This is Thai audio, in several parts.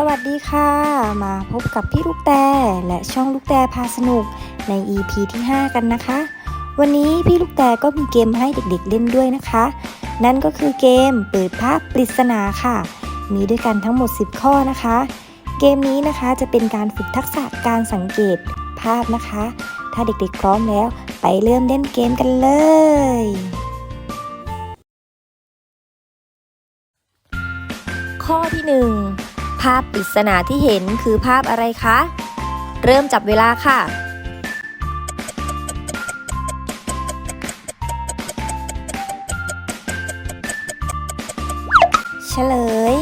สวัสดีค่ะ มาพบกับพี่ลูกแต่และช่องลูกแต่พาสนุกใน EP ที่ 5 กันนะคะ วันนี้พี่ลูกแต่ก็มีเกมให้เด็กๆเล่นด้วยนะคะ นั่นก็คือเกมเปิดภาพปริศนาค่ะ มีด้วยกันทั้งหมด 10 ข้อนะคะ เกมนี้นะคะจะเป็นการฝึกทักษะการสังเกตภาพนะคะ ถ้าเด็กๆพร้อมแล้ว ไปเริ่มเล่นเกมกันเลยข้อที่ 1 ภาพปริศนาที่เห็นคือภาพอะไรคะ เริ่มจับเวลาค่ะ เฉลย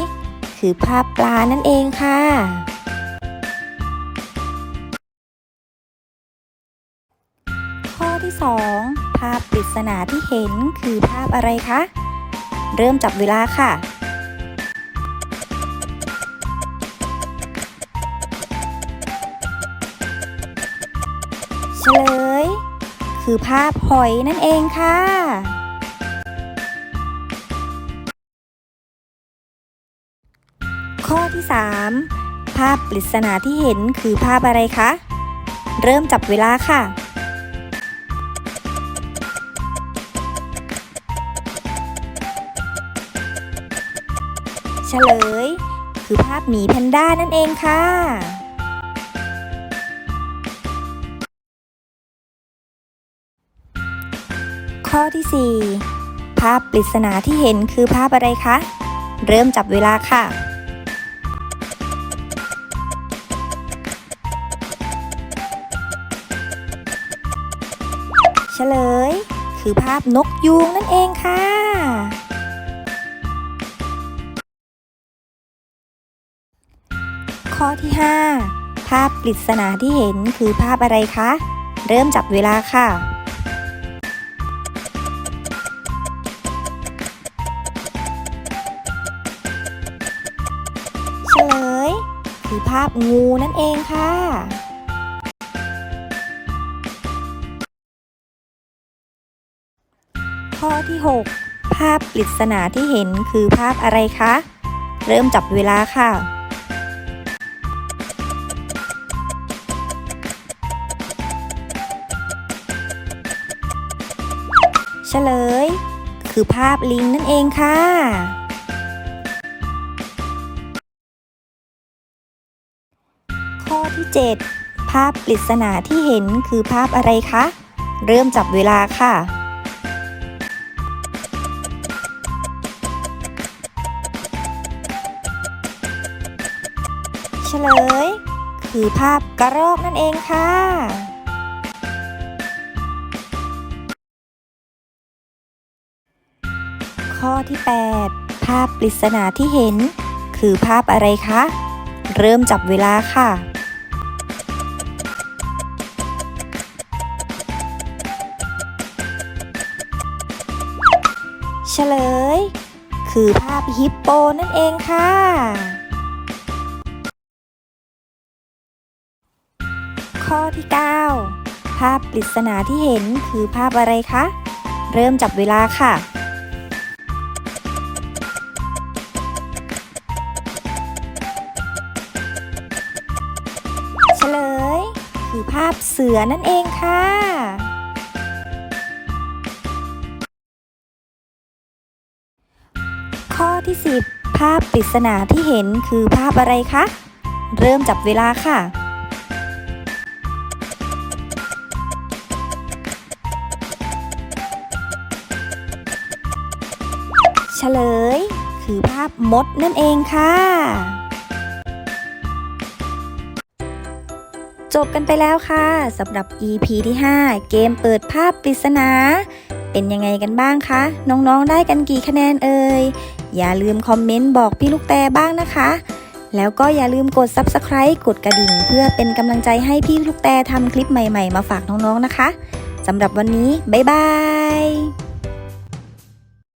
คือภาพปลานั่นเองค่ะ ข้อที่ 2 ภาพปริศนาที่เห็นคือภาพอะไรคะ เริ่มจับเวลาค่ะ ฉลย คือภาพหอยนั่นเองค่ะ ข้อที่ 3 ภาพปริศนาที่เห็นคือภาพอะไรคะ เริ่มจับเวลาค่ะเฉลย คือภาพหมีแพนด้านั่นเองค่ะ ข้อที่ 4 ภาพปริศนาที่เห็นคือภาพอะไรคะ เริ่มจับเวลาค่ะ เฉลย คือภาพนกยูงนั่นเองค่ะ ข้อที่ 5 ภาพปริศนาที่เห็นคือภาพอะไรคะ เริ่มจับเวลาค่ะ ฉลย คือภาพงูนั่นเองค่ะ ข้อที่ 6 ภาพปริศนาที่เห็นคือภาพอะไรคะ เริ่มจับเวลาค่ะเฉลย คือภาพลิงนั่นเองค่ะ ที่ 7 ภาพปริศนาที่เห็นคือภาพอะไรคะ เริ่มจับเวลาค่ะ เฉลย คือภาพกระรอกนั่นเองค่ะข้อที่ 8 ภาพปริศนาที่เห็น คือภาพอะไรคะ เริ่มจับเวลาค่ะ ฉลย คือภาพฮิปโปนั่นเองค่ะ ข้อที่ 9 ภาพปริศนาที่เห็นคือภาพอะไรคะ เริ่มจับเวลาค่ะเฉลย คือภาพเสือนั่นเองค่ะ ข้อที่ 10 ภาพปริศนาที่เห็นคือภาพอะไรคะ เริ่มจับเวลาค่ะ เฉลย คือภาพมดนั่นเองค่ะ จบกันไปแล้วค่ะสำหรับ EP ที่ 5 เกมเปิดภาพปริศนาเป็นยังไงกันบ้างคะ น้องๆ ได้กันกี่คะแนนเอ่ย อย่าลืมคอมเมนต์บอกพี่ลูกแต่บ้างนะคะ แล้วก็อย่าลืมกด Subscribe กดกระดิ่ง เพื่อเป็นกำลังใจให้พี่ลูกแต่ทำคลิปใหม่ๆ มาฝากน้องๆนะคะสำหรับวันนี้ บ๊ายบาย